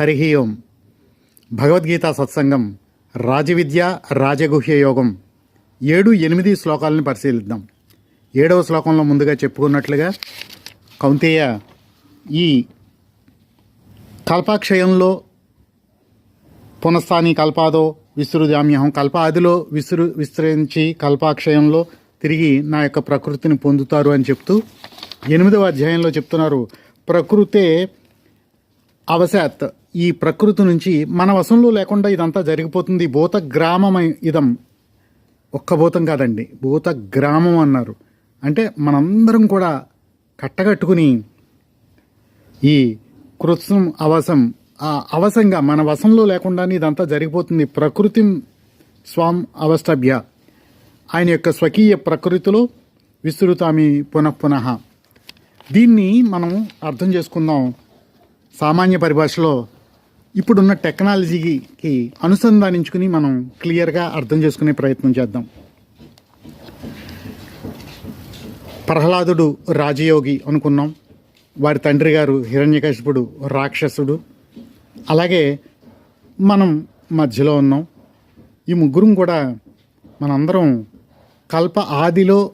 హరి ఓం. భగవద్గీత సత్సంగం రాజవిద్య రాజగుహ్య యోగం. ఏడు ఎనిమిది శ్లోకాలను పరిశీలిద్దాం. ఏడవ శ్లోకంలో ముందుగా చెప్పుకున్నట్లుగా కౌంతేయ ఈ కల్పాక్షయంలో పునఃస్థాని కల్పాదో విస్తృదామ్యహం కల్పాదిలో విస్తృ విస్తరించి కల్పాక్షయంలో తిరిగి నా యొక్క ప్రకృతిని పొందుతారు అని చెప్తూ ఎనిమిదవ అధ్యాయంలో చెప్తున్నారు ప్రకృతే అవశాత్. ఈ ప్రకృతి నుంచి మన వశంలో లేకుండా ఇదంతా జరిగిపోతుంది. భూత గ్రామమై ఇదం. ఒక్క భూతం కాదండి. భూత గ్రామం అన్నారు. అంటే మనందరం కూడా కట్టగట్టుకుని ఈ కృత్సం అవసం ఆ అవసంగా మన వశంలో లేకుండానే ఇదంతా జరిగిపోతుంది. ప్రకృతి స్వాం అవష్టభ్య. ఆయన యొక్క స్వకీయ ప్రకృతిలో విస్తృతామి పునః పునః. దీన్ని మనం అర్థం చేసుకుందాం. సామాన్య పరిభాషలో ఇప్పుడున్న టెక్నాలజీకి అనుసంధానించుకుని మనం క్లియర్గా అర్థం చేసుకునే ప్రయత్నం చేద్దాం. ప్రహ్లాదుడు రాజయోగి అనుకున్నాం. వారి తండ్రి గారు హిరణ్యకశిపుడు రాక్షసుడు. అలాగే మనం మధ్యలో ఉన్నాం. ఈ ముగ్గురం కూడా మనందరం కల్ప ఆదిలో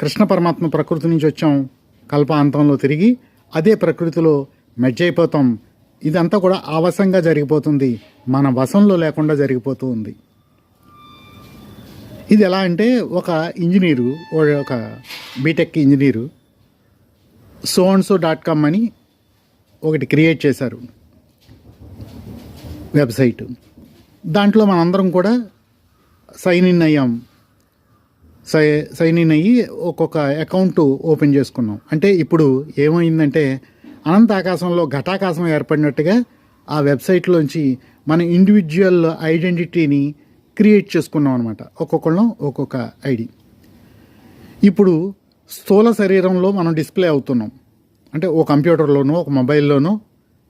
కృష్ణ పరమాత్మ ప్రకృతి నుంచి వచ్చాం. కల్ప అంతంలో తిరిగి అదే ప్రకృతిలో మెజ్జైపోతాం. ఇదంతా కూడా ఆవశంగా జరిగిపోతుంది. మన వశంలో లేకుండా జరిగిపోతూ ఉంది ఇది ఎలా అంటే ఒక ఇంజనీరు ఒక బీటెక్ ఇంజనీరు సోన్సో డాట్ కామ్ అని ఒకటి క్రియేట్ చేశారు. వెబ్సైట్. దాంట్లో మనందరం కూడా సైన్ ఇన్ అయ్యాం. సై సైన్ ఇన్ అయ్యి ఒక్కొక్క అకౌంట్ ఓపెన్ చేసుకున్నాం. అంటే ఇప్పుడు ఏమైందంటే అనంత ఆకాశంలో ఘటాకాశం ఏర్పడినట్టుగా ఆ వెబ్సైట్లోంచి మన ఇండివిజువల్ ఐడెంటిటీని క్రియేట్ చేసుకున్నాం అనమాట ఒక్కొక్కళ్ళం ఒక్కొక్క ఐడి. ఇప్పుడు స్థూల శరీరంలో మనం డిస్ప్లే అవుతున్నాం. అంటే ఓ కంప్యూటర్లోనో ఒక మొబైల్లోనో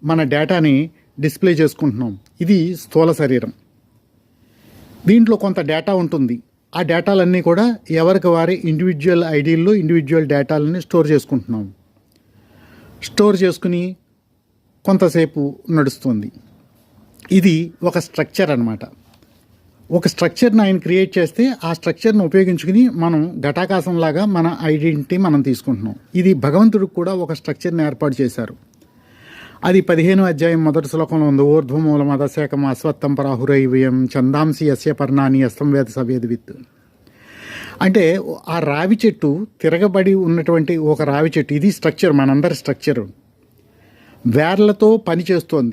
మన డేటాని డిస్ప్లే చేసుకుంటున్నాం. ఇది స్థూల శరీరం. దీంట్లో కొంత డేటా ఉంటుంది. ఆ డేటాలన్నీ కూడా ఎవరికి వారి ఇండివిజువల్ ఐడీల్లో ఇండివిజువల్ డేటాలని స్టోర్ చేసుకుంటున్నాం. స్టోర్ చేసుకుని కొంతసేపు నడుస్తుంది. ఇది ఒక స్ట్రక్చర్ అనమాట ఒక స్ట్రక్చర్ని ఆయన క్రియేట్ చేస్తే ఆ స్ట్రక్చర్ను ఉపయోగించుకుని మనం ఘటాకాశంలాగా మన ఐడెంటిటీ మనం తీసుకుంటున్నాం. ఇది భగవంతుడికి కూడా ఒక స్ట్రక్చర్ని ఏర్పాటు చేశారు. అది పదిహేను అధ్యాయం మొదటి శ్లోకంలో ఉంది. ఊర్ధ్వమూల మదశేఖం అశ్వత్థం పరాహురైవ్యం చందాంసి యస్య పర్ణాని అస్తం వేద సవేద విత్. అంటే ఆ రావి చెట్టు తిరగబడి ఉన్నటువంటి ఒక రావి చెట్టు. ఇది స్ట్రక్చర్ మనందరి స్ట్రక్చర్ వేర్లతో పనిచేస్తోంది